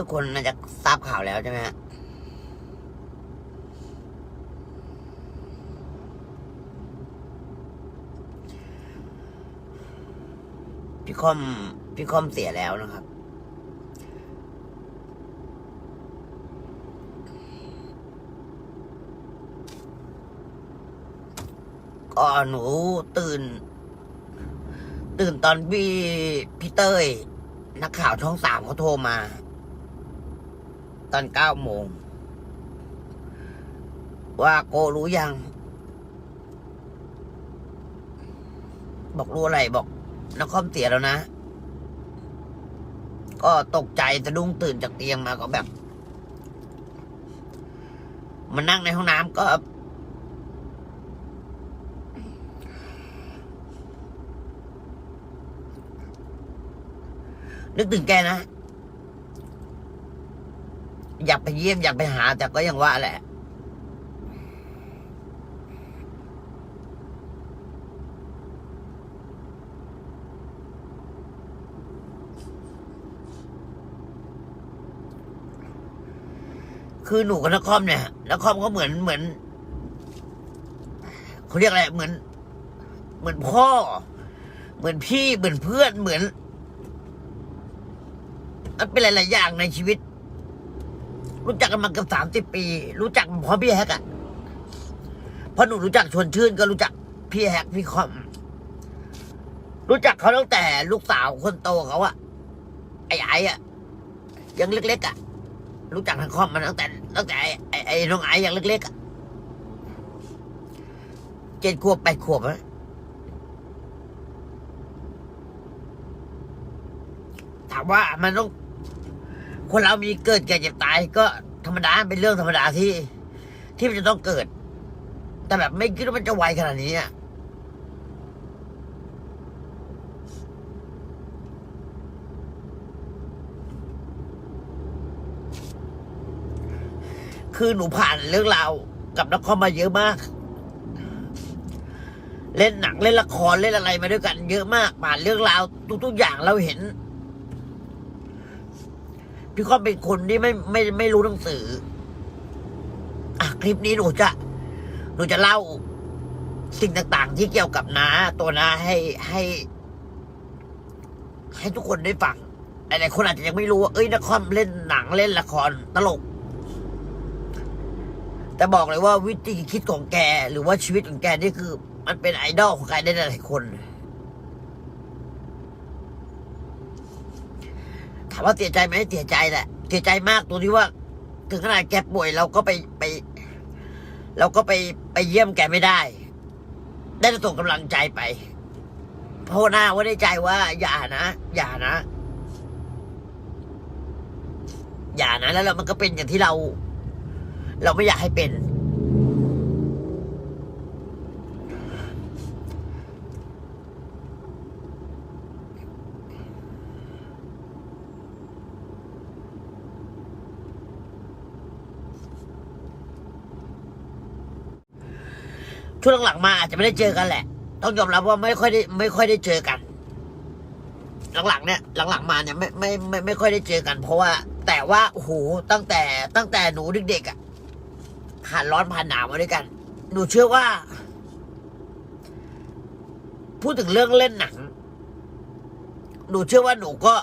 ทุกคนน่าจะทราบข่าวแล้วใช่ไหมฮะพี่คอมพี่คอมเสียแล้วนะครับ ก็หนูตื่น ตื่นตอนพี่พี่เต้ยนักข่าวช่องสามเขาโทรมา ตอนเก้าโมง ว่าโกรู้ยัง บอกรู้อะไรบอกนักคอมเสียแล้วนะ ก็ตกใจสะดุ้งตื่นจากเตียงมาก็แบบมานั่งในห้องน้ำก็ นึกถึงแกนะ อยากไปเยี่ยมอยากไปหา แต่ก็ยังว่าแหละคือหนูกับนักครเนี่ยนักครก็เหมือนเหมือนเขาเรียกอะไรเหมือน เหมือนพ่อ เหมือนพี่เหมือนเพื่อนเหมือนมันเป็นหลายๆอย่างในชีวิต รู้จักกันมาเกือบสามสิบปี รู้จักเพราะพี่แฮกอะเพราะหนูรู้จักชวนชื่นก็รู้จักพี่แฮกพี่คอม รู้จักเขาตั้งแต่ลูกสาวคนโตเขาอะไอ้ไอ้อะยังเล็กๆอะรู้จักทางคอมมาตั้งแต่ตั้งแต่ไอ้ไอ้ไอ้น้องไอ้ยังเล็กๆอะเจ็ดขวบแปดขวบอะถามว่ามันต้อง คนเรามีเกิดแก่เจ็บตาย ก็ธรรมดาเป็นเรื่องธรรมดาที่ ที่มันจะต้องเกิด แต่แบบไม่คิดว่ามันจะไวขนาดนี้อะคือหนูผ่านเรื่องราวกับนักคอมมาเยอะมาก เล่นหนังเล่นละครเล่นอะไรมาด้วยกัน เยอะมากผ่านเรื่องราวทุกๆอย่างเราเห็น พี่คอมเป็นคนที่ไม่ไม่ไม่รู้หนังสือ อะคลิปนี้หนูจะหนูจะเล่า สิ่งต่าง ๆ ที่เกี่ยวกับน้าตัวน้าให้ให้ ให้ทุกคนได้ฟังหลายๆคนอาจจะยังไม่รู้ว่าเอ้ยนครเล่นหนังเล่นละครตลก แต่บอกเลยว่าวิธีคิดของแก หรือว่าชีวิตของแกนี่คือ มันเป็นไอดอลของใครได้หลายคนามว่าเสียใจไหมเสียใจแหละ เสียใจมากตัวที่ว่า ถึงขนาดแกป่วยเราก็ไปไป เราก็ไปไปเยี่ยมแกไม่ได้ ได้แต่ส่งกำลังใจไปภาวนาไว่าในใจว่า อย่านะ อย่านะ อย่านะแล้วเรามันก็เป็นอย่างที่เรา เราไม่อยากให้เป็น ช่วงหลังๆมาอาจจะไม่ได้เจอกันแหละ ต้องยอมรับว่าไม่ค่อยได้ไม่ค่อยได้เจอกัน หลังๆเนี่ยหลังๆมาเนี่ยไม่ไม่ไม่ไม่ค่อยได้เจอกัน เพราะว่า แต่ว่าโอ้โหตั้งแต่ตั้งแต่หนูเด็กๆอะผ่านร้อนผ่านหนาวมาด้วยกัน หนูเชื่อว่า พูดถึงเรื่องเล่นหนัง หนูเชื่อว่าหนูก็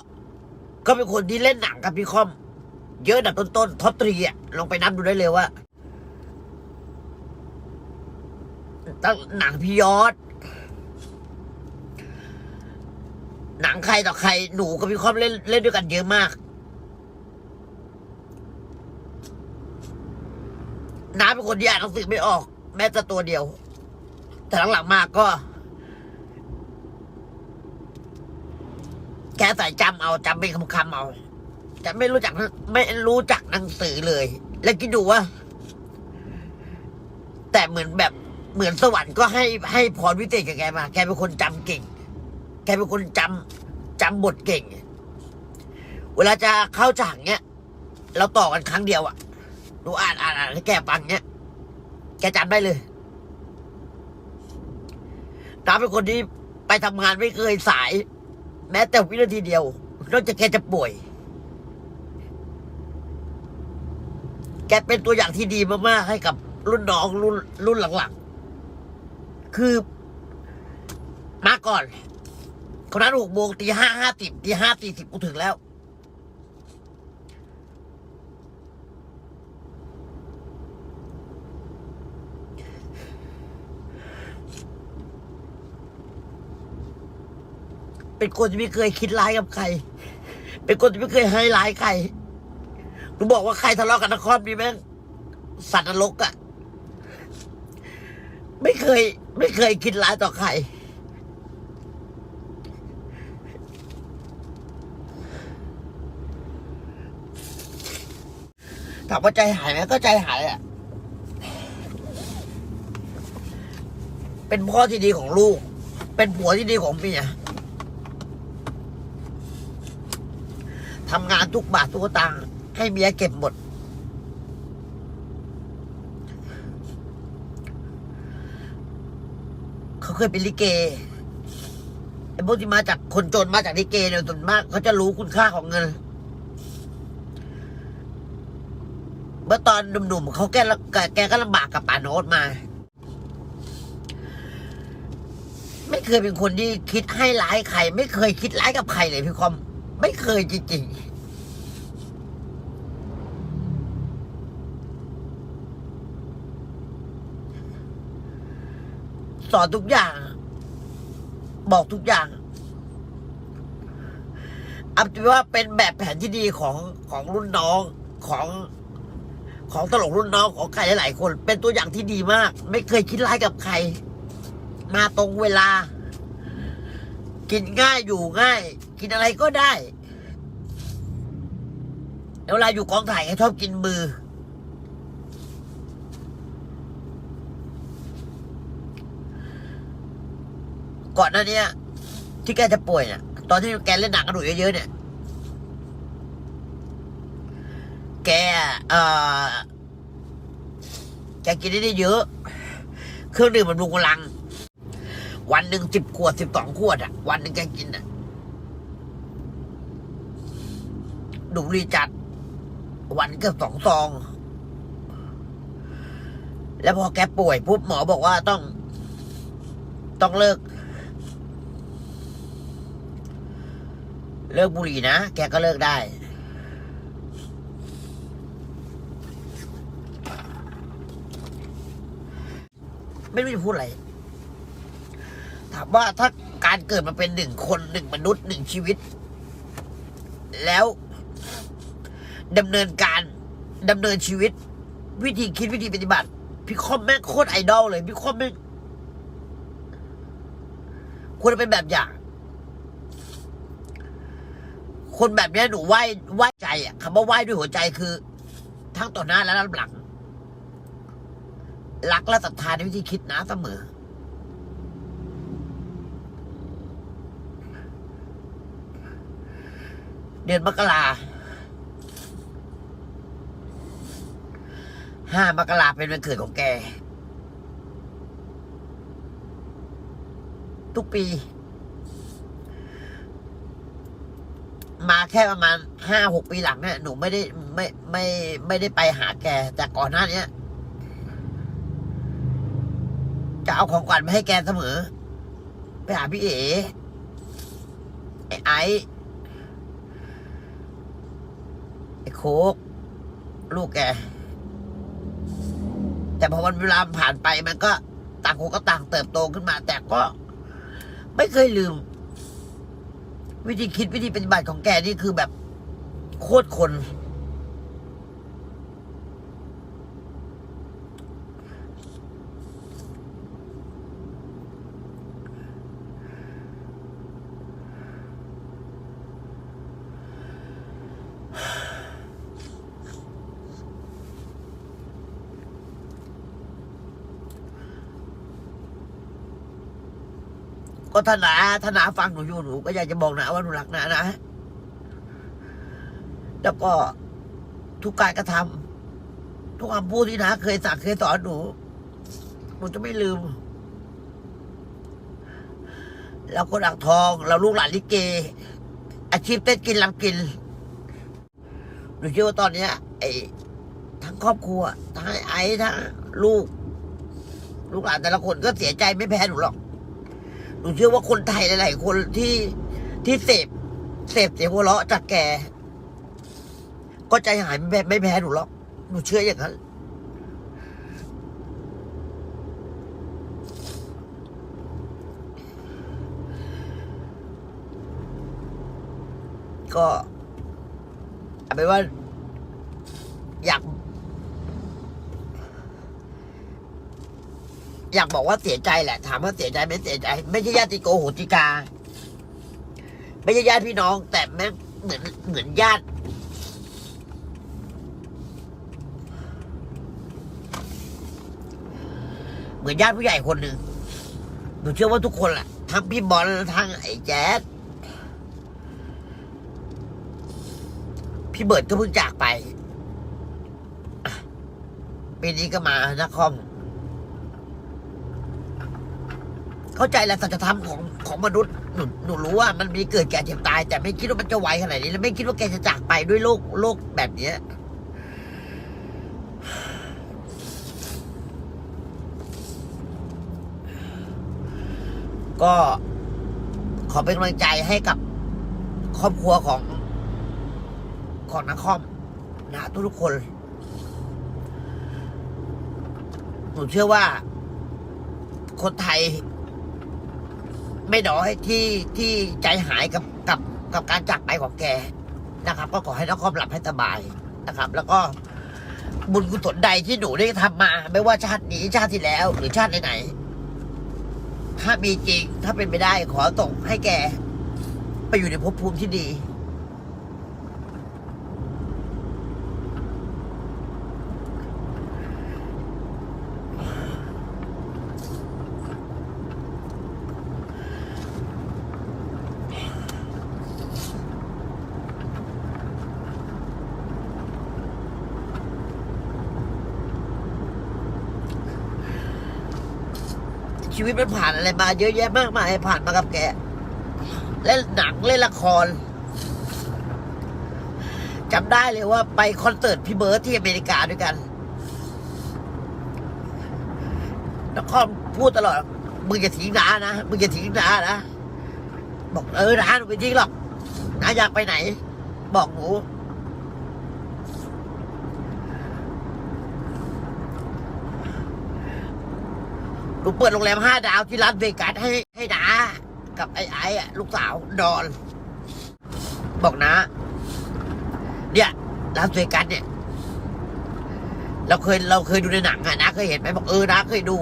ก็เป็นคนที่เล่นหนังกับพี่คอม เยอะนดับต้นๆท็อปทรีอะลองไปนับดูได้เลยว่า ตั้งหนังพี่ยอด หนังใครต่อใครหนูกับพี่คอมเล่นเล่นด้วยกันเยอะมาก น้าเป็นคนที่อ่านหนังสือไม่ออก แม้แต่ตัวเดียว แต่หลังๆมาก็ แค่ใส่จำเอาจำเป็นคำๆเอาจะไม่รู้จักไม่รู้จักหนังสือเลย แล้วคิดดูว่า แต่เหมือนแบบ เหมือนสวรรค์ก็ให้ให้พรวิเศษกับแกมา แกเป็นคนจำเก่ง แกเป็นคนจำจำบทเก่ง เวลาจะเข้าฉากเนี้ย เราต่อกันครั้งเดียวอะหนูอ่านอ่านอ่านให้แกฟังเนี้ย แกจำได้เลยน้าเป็นคนที่ไปทำงานไม่เคยสาย แม้แต่วินาทีเดียวนอกจากแกจะป่วย แกเป็นตัวอย่างที่ดีมากๆให้กับรุ่นน้องรุ่นรุ่นหลังๆ คือ มาก่อนคนนั้นหกโมงตีห้าห้าสิบตีห้าสี่สิบกูถึงแล้ว เป็นคนที่ไม่เคยคิดร้ายกับใคร เป็นคนที่ไม่เคยให้ร้ายใครหนูบอกว่าใครทะเลาะกันนครนี่แม่งสัตว์นรกอะ ไม่เคย ไม่เคยคิดร้ายต่อใคร ถามว่าใจหายไหมก็ใจหายอะเป็นพ่อที่ดีของลูก เป็นผัวที่ดีของเมียทำงานทุกบาททุกตังค์ให้เมียเก็บหมด เคยเป็นลิเกไอ้พวกที่มาจากคนจนมาจากลิเกเนี่ยส่วนมากเขาจะรู้คุณค่าของเงินเมื่อตอนหนุ่มๆเขาแกละแกก็ลำบากกับป่าโนตมา ไม่เคยเป็นคนที่คิดให้ร้ายใคร ไม่เคยคิดร้ายกับใครเลยพี่คอม ไม่เคยจริงๆ สอนทุกอย่าง บอกทุกอย่างอาเป็นว่าเป็นแบบแผนที่ดีของของรุ่นน้องของของตลกรุ่นน้องของใครหลายๆคน เป็นตัวอย่างที่ดีมาก ไม่เคยคิดร้ายกับใคร มาตรงเวลา กินง่ายอยู่ง่าย กินอะไรก็ได้เวลาอยู่กองถ่ายชอบกินมือ ก่อนหน้าเนี้ยที่แกจะป่วยเนี่ยตอนที่แกเล่นหนังกระดูกเยอะๆเนี่ย แกเอ่อแกกินได้ได้เยอะ เครื่องดื่มบำรุงกำลัง วันหนึ่งสิบขวดสิบสองขวดอะ วันหนึ่งแกกินอะดูรีจัด วันเกือบสองซอง แล้วพอแกป่วยปุ๊บหมอบอกว่าต้อง ต้องเลิก เลิกบุหรี่นะ แกก็เลิกได้ ไม่รู้จะพูดอะไร ถามว่าถ้าการเกิดมาเป็นหนึ่งคนหนึ่งมนุษย์หนึ่งชีวิต แล้วดำเนินการดำเนินชีวิต วิธีคิดวิธีปฏิบัติ พี่คอมแม่งโคตรไอดอลเลย พี่คอมแม่งควรจะเป็นแบบอย่าง คนแบบนี้หนูไหว้ไหว้ใจอะคำว่าไหว้ด้วยหัวใจคือ ทั้งต่อหน้าและรับหลัง รักและศรัทธาในวิธีคิดนะเสมอ เดือนมกราห้ามกราเป็นวันเกิดของแก ทุกปี มาแค่ประมาณห้าหกปีหลังเนี่ยหนูไม่ได้ไม่ไม่ไม่ได้ไปหาแก แต่ก่อนหน้านี้จะเอาของขวัญมาให้แกเสมอ ไปหาพี่เอ๋ไอ้ไอ้ไอ้โคกลูกแก แต่พอวันเวลาผ่านไปมันก็ต่างคนก็ต่างเติบโตขึ้นมา แต่ก็ไม่เคยลืม วิธีคิดวิธีปฏิบัติของแกนี่คือแบบโคตรคน ก็ธนาธนาฟังหนูอยู่หนูก็อยากจะบอกนะว่าหนูรักนะนะ แล้วก็ทุกการกระทำทุกคำพูดที่นะเคยสั่งเคยสอนหนูหนูจะไม่ลืมเราคนอ่างทอง เราลูกหลานลิเก อาชีพเต้นกินลำกินหนูเชื่อว่าตอนเนี้ยไอ้ทั้งครอบครัวทั้งไอ้ไอ้ทั้งลูก ลูกหลานแต่ละคนก็เสียใจไม่แพ้หนูหรอก หนูเชื่อว่าคนไทยหลาย ๆ คนที่ที่เสพเสพเสียงหัวเราะจากแก ก็ใจหายไม่แพ้ไม่แพ้หนูหรอกหนูเชื่ออย่างนั้นก็เอาเป็นว่า อยาก อยากบอกว่าเสียใจแหละ ถามว่าเสียใจไหม่เสียใจ ไม่ใช่ญาติโกโหติกา ไม่ใช่ญาติพี่น้อง แต่แม่งเหมือนเหมือนญาติ เหมือนญาติผู้ใหญ่คนหนึ่งหนูเชื่อว่าทุกคนแหละทั้งพี่บอลทั้งไอ้แจ๊ดพี่เบิร์ดก็เพิ่งจากไปปีนี้ก็มานักคอม เข้าใจแหละสัจธรรมของของมนุษย์หนูหนูรู้ว่ามันมีเกิดแก่เจ็บตาย แต่ไม่คิดว่ามันจะไวขนาดนี้ และไม่คิดว่าแกจะจากไปด้วยโรคโรคแบบเนี้ยก็ขอเป็นกำลังใจให้กับครอบครัวของ ของนักคอมนะทุกคนหนูเชื่อว่า คนไทย ไม่น้อยที่ที่ใจหายกับกับกับการจากไปของแกนะครับ ก็ขอให้นักคอมหลับให้สบายนะครับ แล้วก็บุญกุศลใดที่หนูได้ทำมา ไม่ว่าชาตินี้ชาติที่แล้ว หรือชาติไหนๆถ้ามีจริง ถ้าเป็นไปได้ขอส่งให้แก ไปอยู่ในภพภูมิที่ดี ชี วิตมันผ่านอะไรมาเยอะแยะมากมายผ่านมากับแกเล่นหนังเล่นละครจำได้เลยว่าไปคอนเสิร์ตพี่เบิร์ดที่อเมริกาด้วยกันนครพูดตลอด มึงจะทิ้งน้านะ มึงจะทิ้งน้านะ บอกเออน้าหนูไม่ทิ้งหรอกน้าอยากไปไหน บอกหนู นูเปิดโรงแรมห้าดาวที่รัสเวกัสให้ให้นากับไอ้ไอ้ลูกสาวนอน บอกนะ เนี่ยรัสเวกัสเนี่ย เราเคยเราเคยดูในหนังอะนะเคยเห็นไหมบอกเออนะเคยดู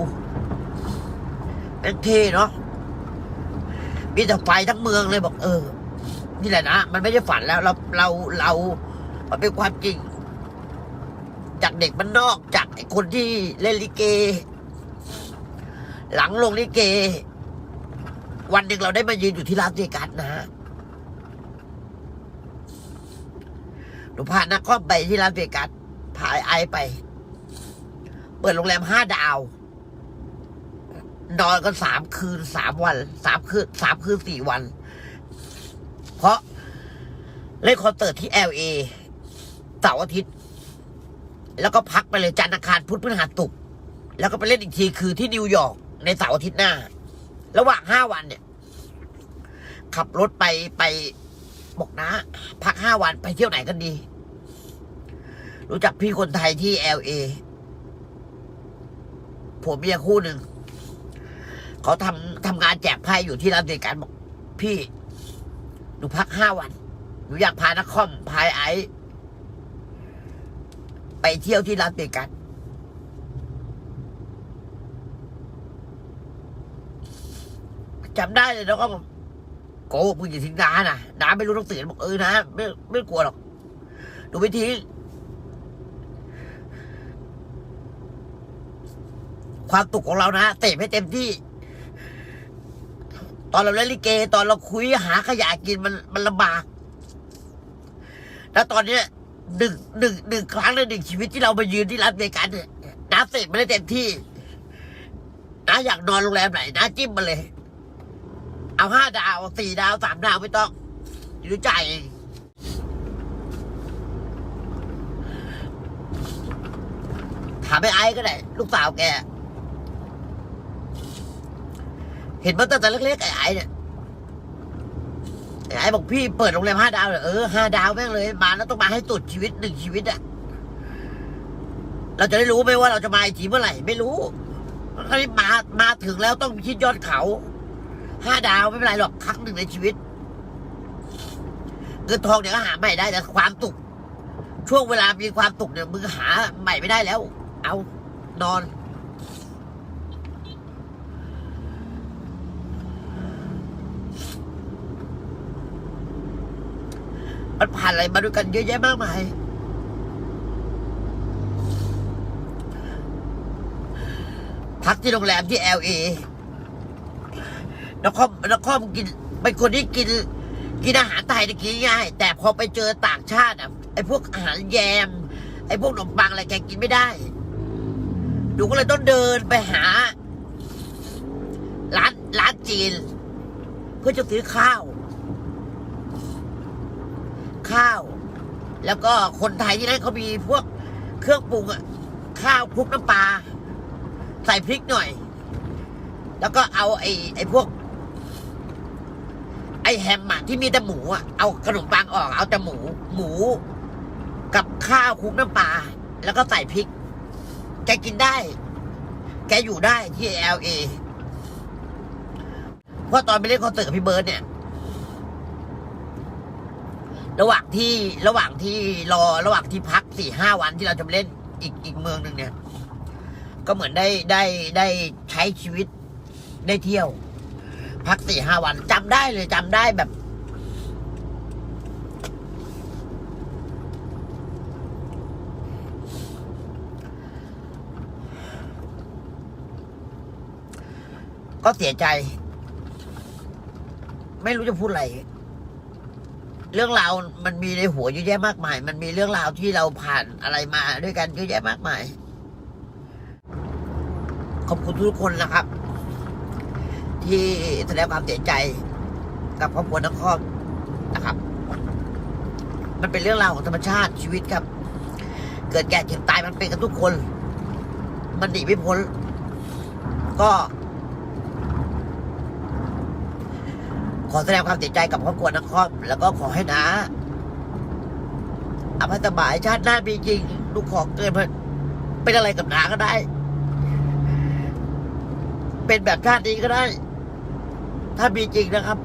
แม่งเท่เนาะมีแต่ไฟทั้งเมืองเลยบอกเออ นี่แหละนะมันไม่ได้ฝันแล้วเราเราเรามันเป็นความจริง จากเด็กมันนอกจากไอ้คนที่เล่นลิเก หลังลงลิเก วันหนึ่งเราได้มายืนอยู่ที่ลาสเวกัสนะฮะหนูพานักคอมไปที่ลาสเวกัสพาไอไป เปิดโรงแรมห้าดาวนอนกันสามคืนสามวันสามคืนสามคืนสี่วัน เพราะเล่นคอนเสิร์ตที่เอลเอเสาร์อาทิตย์ แล้วก็พักไปเลยจันทร์อังคารพุธพฤหัสศุกร์แล้วก็ไปเล่นอีกทีคือที่นิวยอร์ก ในเสาร์อาทิตย์หน้า ระหว่างห้าวันเนี่ย ขับรถไปไปบอกนะ พักห้าวันไปเที่ยวไหนกันดี รู้จักพี่คนไทยที่เอลเอผมเมียคู่หนึ่ง เขาทำทำงานแจกไพ่อยู่ที่ร้านเดียกันบอก พี่หนูพักห้าวันหนูอยากพานักคอมพายไอไปเที่ยวที่ร้านเดียกัน จำได้เลยแล้วก็บอกโกมึงอย่าทิ้งน้านะน้าไม่รู้ต้องตื่นบอกเออนะไม่ไม่กลัวหรอกหนูไม่ทิ้งความตุกของเรานะเตะให้เต็มที่ ตอนเราเล่นลิเก ตอนเราคุยหาขยะกินมันมันลำบาก แล้วตอนเนี้ยหนึ่งหนึ่งหนึ่งครั้งในหนึ่งชีวิตที่เรามายืนที่ร้านเมกันเนี่ยน้าเสพไม่ได้เต็มที่น้าอยากนอนโรงแรมไหนน้าจิ้มมาเลย เอาห้าดาวสี่ดาวสามดาวไม่ต้องหรือจ่ายเองามไอ้ไอ้ก็ได้ ลูกสาวแก เห็นมาตั้งแต่เล็กๆไอ้ไอ้เนี่ยไอ้ไอ้บอกพี่เปิดโรงแรมห้าดาวเลยเออห้าดาวแม่งเลยมาแล้วต้องมาให้สุดชีวิตหนึ่งชีวิตอะเราจะได้รู้ไหมว่าเราจะมาอีกทีเมื่อไหร่ ไม่รู้คราวนี้มามาถึงแล้วต้องคิดยอดเขา ห้าดาวไม่เป็นไรหรอกครั้งหนึ่งในชีวิตเงินทองเนี่ยก็หาใหม่ได้แต่ความสุขช่วงเวลามีความสุขเนี่ยมึงหาใหม่ไม่ได้แล้ว เอานอน มันผ่านอะไรมาด้วยกันเยอะแยะมากมายพักที่โรงแรมที่ LA นครนครกินเป็นคนที่กิน กินอาหารไทยเนี่ยกินง่าย แต่พอไปเจอต่างชาติอะไอ้พวกอาหารแยม ไอ้พวกขนมปังอะไรแกกินไม่ได้หนูก็เลยต้องเดินไปหา ร้านร้านจีน เพื่อจะซื้อข้าว ข้าว แล้วก็คนไทยที่นั่นเขามีพวกเครื่องปรุงอะข้าวคลุกน้ำปลาใส่พริกหน่อย แล้วก็เอาไอ้ไอ้พวก ไอแฮมอะที่มีแต่หมูอะเอาขนมปังออกเอาแต่หมู หมู กับข้าวคลุกน้ำปลาแล้วก็ใส่พริก แกกินได้ แกอยู่ได้ที่ LA เอพราะตอนไปเล่นคอนเสิร์ตกับพี่เบิร์ดเนี่ย ระหว่างที่ระหว่างที่รอระหว่างที่พักสี่ห้าวันที่เราจะไปเล่นอีกอีกเมืองหนึ่งเนี่ย ก็เหมือนได้ได้ได้ใช้ชีวิตได้เที่ยว พักสี่ห้าวันจำได้เลยจำได้แบบ ก็เสียใจ ไม่รู้จะพูดอะไร เรื่องราวมันมีในหัวเยอะแยะมากมาย มันมีเรื่องราวที่เราผ่านอะไรมาด้วยกันเยอะแยะมากมาย ขอบคุณทุกคนนะครับ ที่แสดงความเสียใจกับครอบครัวนักครอบนะครับ มันเป็นเรื่องราวของธรรมชาติชีวิตครับ เกิดแก่เจ็บตายมันเป็นกันทุกคน มันหนีไม่พ้น ก็ ขอแสดงความเสียใจกับครอบครัวนักครอบ แล้วก็ขอให้นะอภัยสบายชาติหน้ามีจริง ลูกขอเกินเป็นอะไรกับนาก็ได้ เป็นแบบชาตินี้ก็ได้ ถ้ามีจริงนะครับ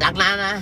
หลังนานะ